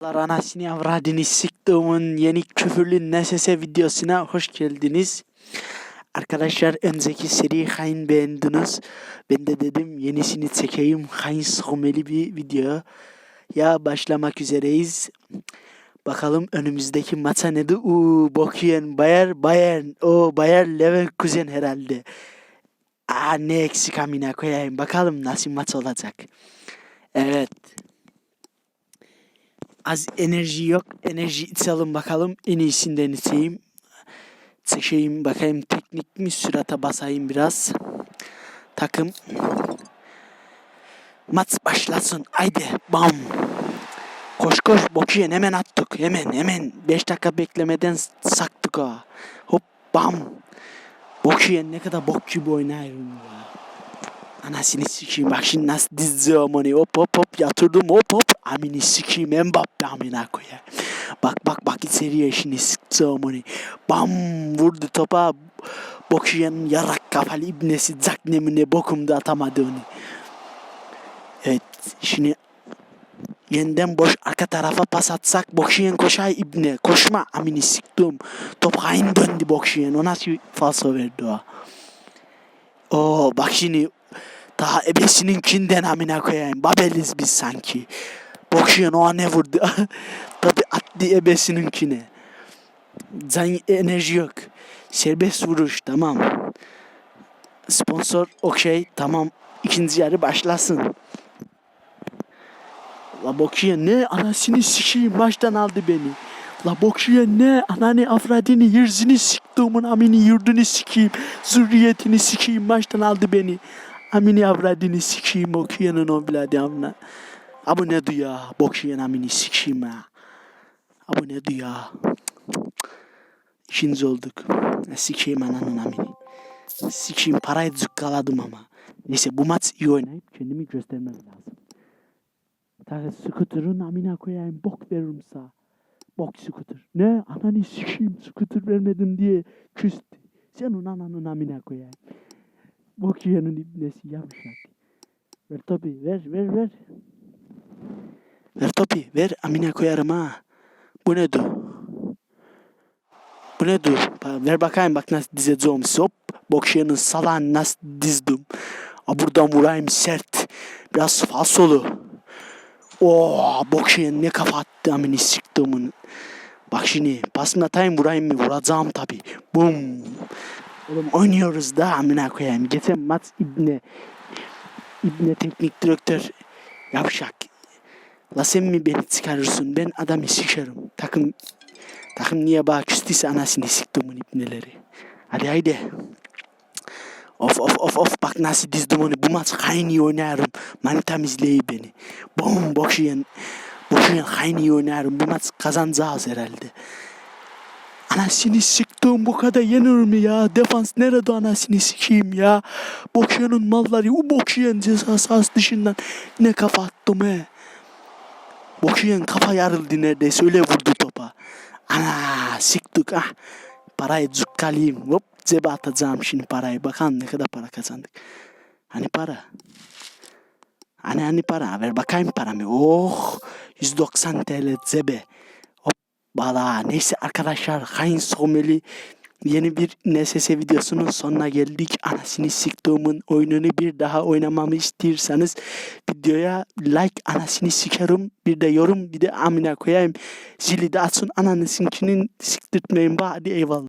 Merhabalar anasını avradını sıktığımın yeni küfürlü NSS videosuna hoş geldiniz. Arkadaşlar önceki seri hain beğendiniz. Ben de dedim yenisini çekeyim. Hain sıkmeli bir video. Ya başlamak üzereyiz. Bakalım önümüzdeki maça nedir? Uuu Bokyen Bayer Bayern. O Bayer Leverkusen herhalde. Aa ne eksik amına koyayım. Bakalım nasıl maç olacak. Evet. Az enerji yok. Enerji içelim bakalım. En iyisinden içeyim. Çekeyim bakayım teknik mi sürata basayım biraz. Takım. Maç başlasın. Haydi bam. Koş koş Bokiyen hemen attık. Hemen hemen. 5 dakika beklemeden saktık ha. Hop bam. Bokiyen ne kadar bok gibi oynuyorum ya. Anasını sikeyim bak şimdi nasıl dizeceğim onu hop hop hop yatırdım hop hop amini sikeyim Mbappe amına koyayım. Bak bak bak içeriye şimdi sıkacağım onu. Bam vurdu topa. Bokiyen yarak kafalı ibnesi zaknemine bokumda atamadı onu. Evet şimdi yeniden boş arka tarafa pas atsak Bokiyen koşay ibne koşma amini siktim. Top hain döndü Bokiyen o nasıl falso verdi o. Oo bak şimdi daha ebesininkinden amına koyayım. Babeliz biz sanki. Bokşuyan o ne vurdu? Tabi attı ebesininkine. Can enerji yok. Serbest vuruş tamam. Sponsor okey tamam. İkinci yarı başlasın. La Bokşuyan ne anasını sikeyim maçtan aldı beni. La Bokşuyan ne ananı afradini yirzini siktiğimin amini yurdunu sikeyim. Zürriyetini sikeyim maçtan aldı beni. Amini avradini sikeyim okuyanın o biladi amına. Abu ne ya? Bokşuyan amini sikeyim ha. Abu ne ya? İşiniz olduk. Sikeyim ananın amini. Sikeyim parayı zıkkaladım ama. Neyse bu maç iyi oynayıp kendimi göstermem lazım. Ta scooter'ın amına koyayım bok veririm sağ. Bok scooter. Ne? Ananı sikeyim scooter vermedim diye küstü. Sen onun ananın amına koyayım. Bok yiyenin ibnesi yavşak. Ver topu ver ver ver. Ver topu ver amına koyarım ha. Bu ne du? Bu ne du? Ver bakayım bak nasıl dizeceğim. Hop. Bokşiyanın salağını nasıl dizdim. A buradan vurayım sert. Biraz falsolu. Oo, Bokşiyan ne kafa attı amını siktiğimin. Bak şimdi pasını atayım vurayım mı? Vuracağım tabi. Bum. Oğlum oynuyoruz da amına koyayım. Geçen maç İbne İbne teknik direktör yavşak. La sen mi beni çıkarırsın? Ben adamı sikerim. Takım takım niye bana küstüyse anasını siktimin ibneleri. Hadi haydi. Of of of of bak nasıl dizdim onu. Bu maç iyi oynarım. Manitam izleyi beni. Bom boşuyen. Boşuyen iyi oynarım. Bu maç kazanacağız herhalde. Anasını siktim bu kadar yenir mi ya? Defans nerede anasını sikeyim ya? Bokşiyanın malları o Bokşiyan ceza sahası dışından ne kafa attım he. Bokşiyan kafa yarıldı neredeyse öyle vurdu topa. Ana siktik ah. Parayı zukkalayayım. Hop cebe atacağım şimdi parayı. Bakalım ne kadar para kazandık. Hani para? Hani hani para? Ver bakayım paramı. Oh 190 TL cebe. Valla neyse arkadaşlar hain someli yeni bir NSS videosunun sonuna geldik. Anasını siktiğimin oyununu bir daha oynamamı istiyorsanız videoya like anasını sikerim. Bir de yorum bir de amına koyayım. Zili de açın ananı sinkinin siktirtmeyin. Hadi eyvallah.